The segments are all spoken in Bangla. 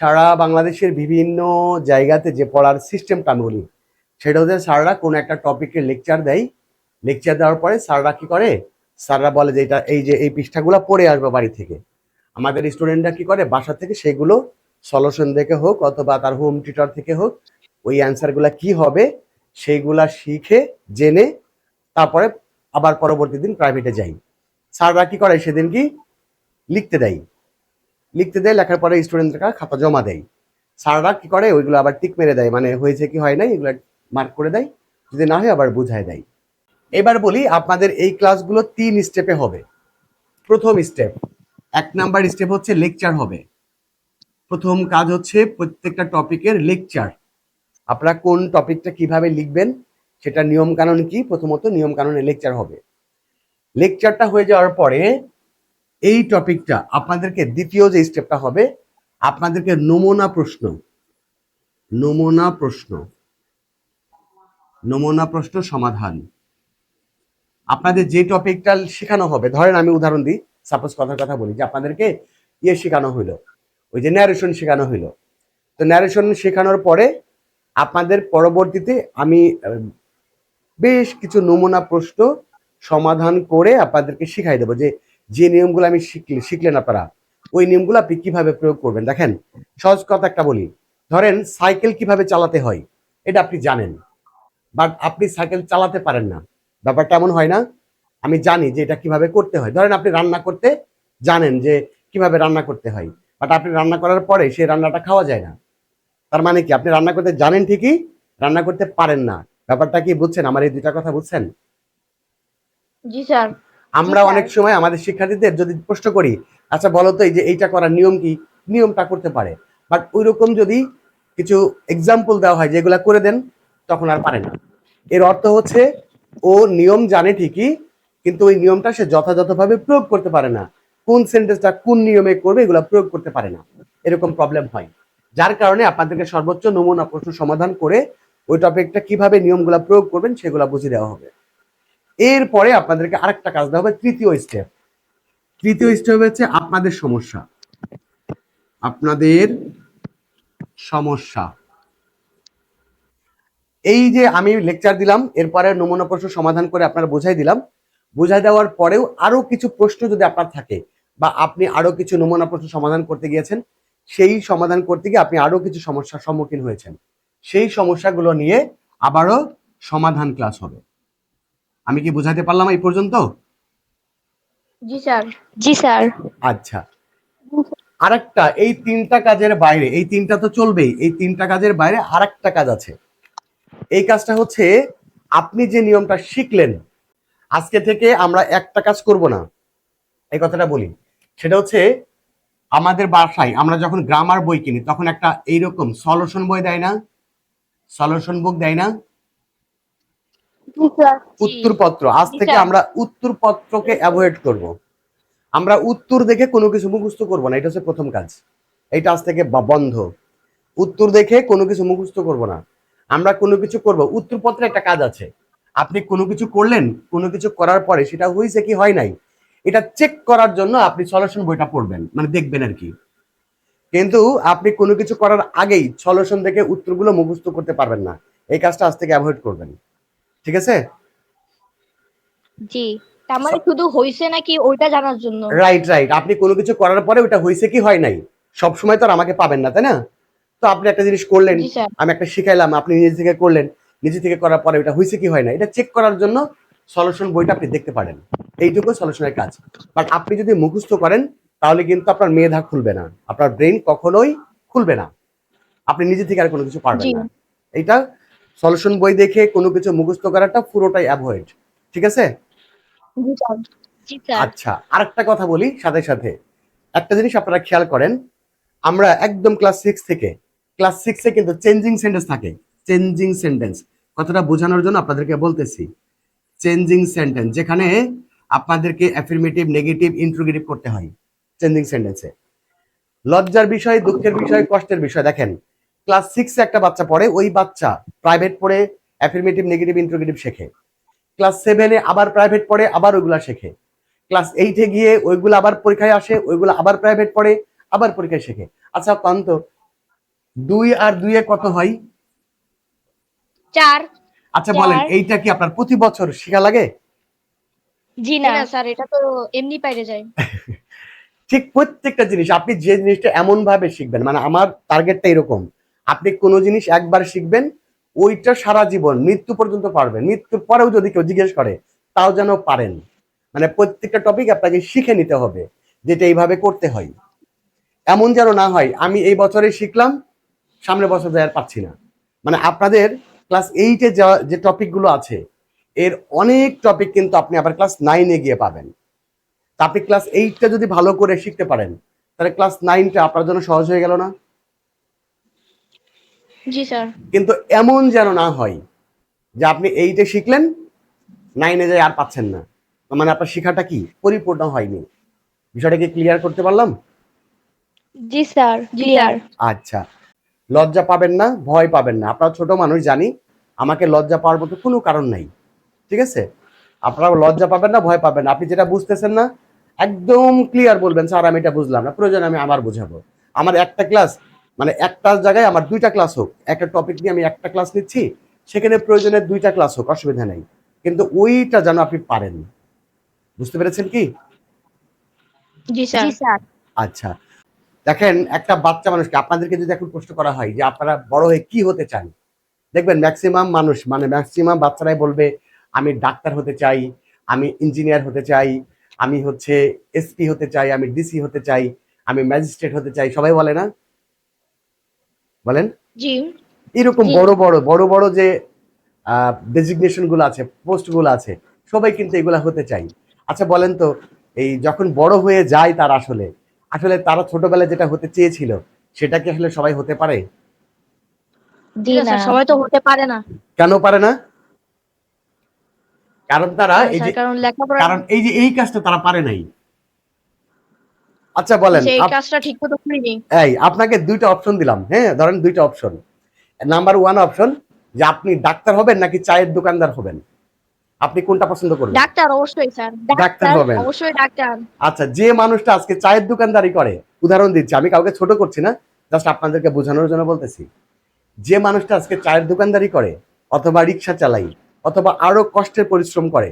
সারা বাংলাদেশের বিভিন্ন জায়গাতে যে পড়ার সিস্টেমটা আমি বলি, সেটা হচ্ছে স্যাররা কোনো একটা টপিকের লেকচার দেয়। লেকচার দেওয়ার পরে স্যাররা কি করে? স্যাররা বলে যে এটা, এই যে এই পৃষ্ঠাগুলো পড়ে আসবে বাড়ি থেকে। আমাদের স্টুডেন্টরা কি করে? বাসা থেকে সেগুলো সলিউশন দেখে হোক অথবা তার হোম টিউটর থেকে হোক, ওই অ্যান্সারগুলো কি হবে সেইগুলা শিখে, জেনে, তারপরে আবার পরবর্তী দিন প্রাইভেটে যাই। স্যাররা কি করে? সেদিন কি লিখতে দেয়। লিখতে দেয়, লেখার পরে স্টুডেন্টরা খাতা জমা দেয়। স্যাররা কি করে? ওইগুলো আবার টিক মেরে দেয়। মানে হয়েছে কি, হয় নাই? এগুলো মার্ক করে দেয়। যদি না হয়, আবার বুঝায় দেয়। এবার বলি, আপনাদের এই ক্লাসগুলো তিন স্টেপে হবে। প্রথম স্টেপ এক নাম্বার স্টেপ হচ্ছে লেকচার হবে। প্রথম কাজ হচ্ছে প্রত্যেকটা টপিকের লেকচার আপনারা কোন টপিকটা কীভাবে লিখবেন? সেটা নিয়মকানুন কি? প্রথমত নিয়ম কানুনের লেকচার হবে লেকচারটা হয়ে যাওয়ার পরে এই টপিকটা আপনাদেরকে দ্বিতীয় যে স্টেপটা হবে, আপনাদেরকে নমুনা প্রশ্ন। নমুনা প্রশ্ন। নমুনা প্রশ্ন সমাধান। আপনাদের যে টপিকটা শেখানো হবে, ধরেন আমি উদাহরণ দিই সাপোজ কথার কথা বলি, যে আপনাদেরকে ইয়ে শেখানো হইল, ওই যে ন্যারেশন শেখানো হইল। তো ন্যারেশন শেখানোর পরে আপনাদের পরবর্তীতে আমি বেশ কিছু নমুনা প্রশ্ন সমাধান করে আপনাদেরকে শিখাই দেবো যে যে নিয়মগুলো আমি শিখলে শিখলেন আপনারা ওই নিয়মগুলো আপনি কীভাবে প্রয়োগ করবেন? দেখেন, সহজ কথা একটা বলি। ধরেন, সাইকেল কীভাবে চালাতে হয়, এটা আপনি জানেন। বাট আপনি সাইকেল চালাতে পারেন না। ব্যাপারটা এমন হয় না, আমি জানি যে এটা কীভাবে করতে হয়। ধরেন, আপনি রান্না করতে জানেন যে কীভাবে রান্না করতে হয়। বাট আপনি রান্না করার পরে সেই রান্নাটা খাওয়া যায় না। তার মানে কি? আপনি রান্না করতে জানেন ঠিকই, রান্না করতে পারেন না। ব্যাপারটা কি, বুঝছেন? আমার এই দুইটা কথা বুঝছেন? জি, স্যার। আমরা অনেক সময় আমাদের শিক্ষার্থীদের যদি প্রশ্ন করি আচ্ছা বলো তো এই যে এইটা করার নিয়ম কি? নিয়মটা করতে পারে। বাট ওই রকম যদি কিছু এক্সাম্পল দেওয়া হয় যেগুলা করে দেন তখন আর পারে না। এর অর্থ হচ্ছে ও নিয়ম জানে ঠিকই কিন্তু ওই নিয়মটা সে যথাযথভাবে প্রয়োগ করতে পারে না। কোন সেন্টেন্সটা কোন নিয়মে করবে এগুলো প্রয়োগ করতে পারে না। এরকম প্রবলেম হয়। যার কারণে আপনাদেরকে সর্বোচ্চ নমুনা প্রশ্ন সমাধান করে ওই টপিকটা কীভাবে নিয়মগুলো প্রয়োগ করবেন সেগুলো বুঝিয়ে দেওয়া হবে। এরপরে আপনাদেরকে আরেকটা কাজ দেওয়া হবে, তৃতীয় স্টেপ তৃতীয় স্টেপ হচ্ছে আপনাদের সমস্যা। আপনাদের সমস্যা। এই যে আমি লেকচার দিলাম, এরপরে নমুনা প্রশ্ন সমাধান করে আপনারা বুঝাই দিলাম। বুঝাই দেওয়ার পরেও আরও কিছু প্রশ্ন যদি আপনার থাকে বা আপনি আরও কিছু নমুনা প্রশ্ন সমাধান করতে গিয়েছেন, সেই সমাধান করতে গিয়ে আপনি আরও কিছু সমস্যার সম্মুখীন হয়েছেন। সেই সমস্যাগুলো নিয়ে আবারও সমাধান ক্লাস হবে। আমি কি বুঝাতে পারলাম এই পর্যন্ত? জি স্যার। জি স্যার। আচ্ছা। আরেকটা এই তিনটা কাজের বাইরে এই তিনটা তো চলবেই এই তিনটা কাজের বাইরে আরেকটা কাজ আছে। এই কাজটা হচ্ছে আপনি যে নিয়মটা শিখলেন আজকে থেকে আমরা একটা কাজ করব না। এই কথাটা বলি। সেটা হচ্ছে আমাদের বাসায় আমরা যখন গ্রামার বই কিনি তখন একটা এইরকম সলিউশন বই দেয় না? সলিউশন বুক দেয় না? উত্তরপত্র। আজ থেকে আমরা উত্তরপত্রকে অ্যাভয়েড করব। আমরা উত্তর দেখে কোনো কিছু মুখস্থ করব না এটা হচ্ছে প্রথম কাজ। এটা আজ থেকে বন্ধ। উত্তর দেখে কোনো কিছু মুখস্থ করব না। আমরা কোনো কিছু করব। উত্তরপত্রে একটা কাজ আছে। আপনি কোনো কিছু করলেন কোনো কিছু করার পরে সেটা হয়েছে কি হয় নাই এটা চেক করার জন্য আপনি সলিউশন বইটা পড়বেন মানে দেখবেন আর কি। কিন্তু আপনি কোনো কিছু করার আগেই সলিউশন দেখে উত্তরগুলো মুখস্থ করতে পারবেন না। এই কাজটা আজ থেকে অ্যাভয়েড করবেন। ঠিক আছে? জি। তার মানে শুধু হইছে নাকি ওইটা জানার জন্য? রাইট রাইট আপনি কোনো কিছু করার পরে ওটা হয়েছে কি হয় নাই? সব সময় তো আর আমাকে পাবেন না তাই না? তো আপনি একটা জিনিস করলেন আমি একটা শিখাইলাম আপনি নিজে থেকে করলেন নিজে থেকে করার পরে ওটা হয়েছে কি হয় না এটা চেক করার জন্য সলিউশন বইটা আপনি দেখতে পারেন। এইটুকু সলিউশনের কাজ। বাট আপনি যদি মুখস্থ করেন তাহলে কিন্তু আপনার মেধা খুলবে না। আপনার ব্রেন কখনোই খুলবে না। আপনি নিজে থেকে আর কোনো কিছু পারবেন না। এইটা সলিউশন বই দেখে কোনো কিছু মুখস্থ করাটা পুরোটাই অ্যাভয়েড ঠিক আছে? জি স্যার। জি স্যার। আচ্ছা আরেকটা কথা বলি সাথে সাথে। একটা জিনিস আপনারা খেয়াল করেন আমরা একদম ক্লাস সিক্স থেকে ক্লাস সিক্সে কিন্তু চেঞ্জিং সেন্টেন্স থাকে চেঞ্জিং সেন্টেন্স কথাটা বোঝানোর জন্য আপনাদেরকে বলতেছি চেঞ্জিং সেন্টেন্স যেখানে আপনাদেরকে অ্যাফিরমেটিভ নেগেটিভ ইন্ট্রোগেটিভ করতে হয় চেঞ্জিং সেন্টেন্সে লজ্জার বিষয় দুঃখের বিষয় কষ্টের বিষয় দেখেন ক্লাস সিক্সে একটা বাচ্চা পড়ে ওই বাচ্চা প্রাইভেট পড়ে অ্যাফিরমেটিভ নেগেটিভ ইন্ট্রোগেটিভ শেখে। ক্লাস সেভেনে আবার প্রাইভেট পড়ে আবার ওইগুলা শেখে। ক্লাস এইটে গিয়ে ওইগুলো আবার পরীক্ষায় আসে ওইগুলো আবার প্রাইভেট পড়ে আবার পরীক্ষায় শেখে। আচ্ছা কান্ত দুই আর দুইয়ে কত হয়? চার। আচ্ছা বলেন এইটা কি আপনার প্রতি বছর শেখা লাগে? জি না। স্যার এটা তো এমনি পাইরে যায়। ঠিক প্রত্যেকটা জিনিস আপনি যে জিনিসটা এমন ভাবে শিখবেন মানে আমার টার্গেটটা এরকম আপনি কোনো জিনিস একবার শিখবেন, ওইটা সারা জীবন, মৃত্যু পর্যন্ত পারবেন। মৃত্যুর পরেও যদি কেউ জিজ্ঞেস করে, তাও যেন পারেন। মানে প্রত্যেকটা টপিক আপনাকে শিখে নিতে হবে, যেটা এইভাবে করতে হয়। এমন যেন না হয়, আমি এই বছরে শিখলাম, সামনের বছর যাই আর পাচ্ছি না। মানে আপনাদের ক্লাস এইটে যে টপিকগুলো আছে, এর অনেক টপিক কিন্তু আপনি আবার ক্লাস নাইনে গিয়ে পাবেন। তা আপনি ক্লাস এইটটা যদি ভালো করে শিখতে পারেন, তাহলে ক্লাস নাইনটা আপনার জন্য সহজ হয়ে গেল না? জি স্যার। কিন্তু এমন যেন না হয় যে আপনি এইটে শিখলেন নাইনে যায় আর পাচ্ছেন না। মানে আপনার শেখাটা কি? পরিপূর্ণ হয়নি। বিষয়টা কি ক্লিয়ার করতে পারলাম? জি স্যার ক্লিয়ার আচ্ছা। লজ্জা পাবেন না ভয় পাবেন না। আপনারা ছোট মানুষ জানি। আমাকে লজ্জা পাওয়ার মতো কোনো কারণ নাই। ঠিক আছে? আপনারা লজ্জা পাবেন না ভয় পাবেন না। আপনি যেটা বুঝতেছেন না একদম ক্লিয়ার বলবেন স্যার আমি এটা বুঝলাম না। প্রয়োজন আমি আবার বুঝাবো। আমার একটা ক্লাস মানে একটা জায়গায় আমার দুইটা ক্লাস হোক একটা টপিক নিয়ে আমি একটা ক্লাস নিচ্ছি সেখানে প্রয়োজনে দুইটা ক্লাস হোক অসুবিধা নেই। কিন্তু ওইটা যেন আপনি পারেন। বুঝতে পেরেছেন কি? জি স্যার। জি স্যার। আচ্ছা। দেখেন একটা বাচ্চা মানুষকে আপনাদেরকে যদি এখন প্রশ্ন করা হয় যে আপনারা বড় হয়ে কি হতে চান? দেখবেন ম্যাক্সিমাম মানুষ মানে ম্যাক্সিমাম বাচ্চারাই বলবে আমি ডাক্তার হতে চাই আমি ইঞ্জিনিয়ার হতে চাই আমি হচ্ছে এসপি হতে চাই আমি ডিসি হতে চাই আমি ম্যাজিস্ট্রেট হতে চাই সবাই বলে না? বলেন? জি। এরকম বড় বড় বড় বড় যে ডেজিগনেশনগুলো আছে পোস্টগুলো আছে সবাই কিন্তু এগুলা হতে চাই। আচ্ছা বলেন তো এই যখন বড় হয়ে যায় তার আসলে আসলে তারা ছোটবেলায় যেটা হতে চেয়েছিল সেটা কি আসলে সবাই হতে পারে? সবাই তো হতে পারে না। কেন পারে না? কারণ তারা এই যে কারণ এই যে এই কাজটা তারা পারে নাই। আচ্ছা বলেন সেই কাজটা ঠিক মতো করিনি। এই আপনাকে দুইটা অপশন দিলাম। হ্যাঁ ধরেন দুইটা অপশন নাম্বার ওয়ান অপশন যে আপনি ডাক্তার হবেন নাকি চায়ের দোকানদার হবেন? আপনি কোনটা পছন্দ করবেন? ডাক্তার অবশ্যই স্যার। ডাক্তার হবেন। অবশ্যই ডাক্তার। আচ্ছা যে মানুষটা আজকে চায়ের দোকানদারি করে উদাহরণ দিচ্ছি আমি কাউকে ছোট করছি না জাস্ট আপনাদেরকে বোঝানোর জন্য বলতেছি। যে মানুষটা আজকে চায়ের দোকানদারি করে অথবা রিক্সা চালাই অথবা আরও কষ্টের পরিশ্রম করে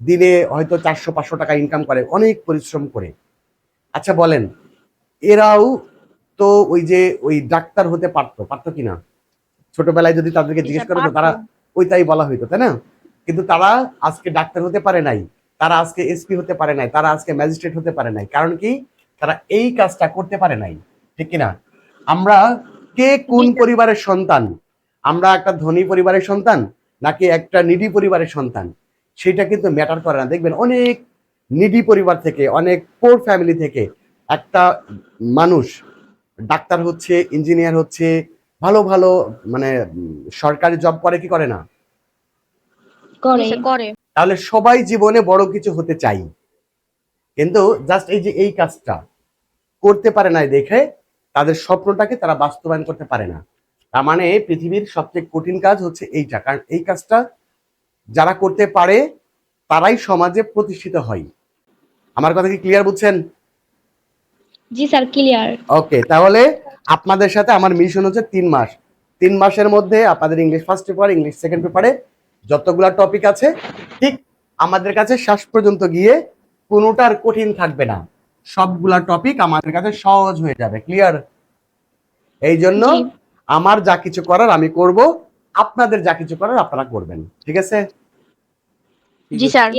দিনে হয়তো চারশো পাঁচশো টাকা ইনকাম করে অনেক পরিশ্রম করে আচ্ছা বলেন এরাও তো ওই যে ওই ডাক্তার হতে পারতো পারতো কিনা? ছোটবেলায় যদি তাদেরকে জিজ্ঞেস করো তারা ওইটাই বলা হইতো তাই না? কিন্তু তারা আজকে ডাক্তার হতে পারে নাই তারা আজকে এসপি হতে পারে নাই তারা আজকে ম্যাজিস্ট্রেট হতে পারে নাই কারণ কি? তারা এই কাজটা করতে পারে নাই ঠিক কিনা? আমরা কে কোন পরিবারের সন্তান? আমরা একটা ধনী পরিবারের সন্তান নাকি একটা নিডি পরিবারের সন্তান? সেটা কিন্তু ম্যাটার করে না দেখবেন অনেক নিডি পরিবার থেকে অনেক পোর ফ্যামিলি থেকে একটা মানুষ ডাক্তার হচ্ছে ইঞ্জিনিয়ার হচ্ছে ভালো ভালো মানে সরকারি জব করে কি করে না? করে। তাহলে সবাই জীবনে বড় কিছু হতে চাই। কিন্তু জাস্ট এই যে এই কাজটা করতে পারে না দেখে তাদের স্বপ্নটাকে তারা বাস্তবায়ন করতে পারে না। তার মানে পৃথিবীর সবচেয়ে কঠিন কাজ হচ্ছে এইটা। কারণ এই কাজটা যারা করতে পারে তারাই সমাজে প্রতিষ্ঠিত হয়। আমার কথা কি ক্লিয়ার বুঝছেন? জি স্যার ক্লিয়ার ওকে তাহলে আপনাদের সাথে আমার মিশন হচ্ছে তিন মাস। তিন মাসের মধ্যে আপনাদের English first paper English second পেপারে যতগুলা টপিক আছে ঠিক আমাদের কাছে শেষ পর্যন্ত গিয়ে কোনোটার কঠিন থাকবে না। সবগুলা টপিক আমাদের কাছে সহজ হয়ে যাবে ক্লিয়ার এই জন্য আমার যা কিছু করার আমি করব আপনাদের যা কিছু করার আপনারা করবেন ঠিক আছে? জি স্যার।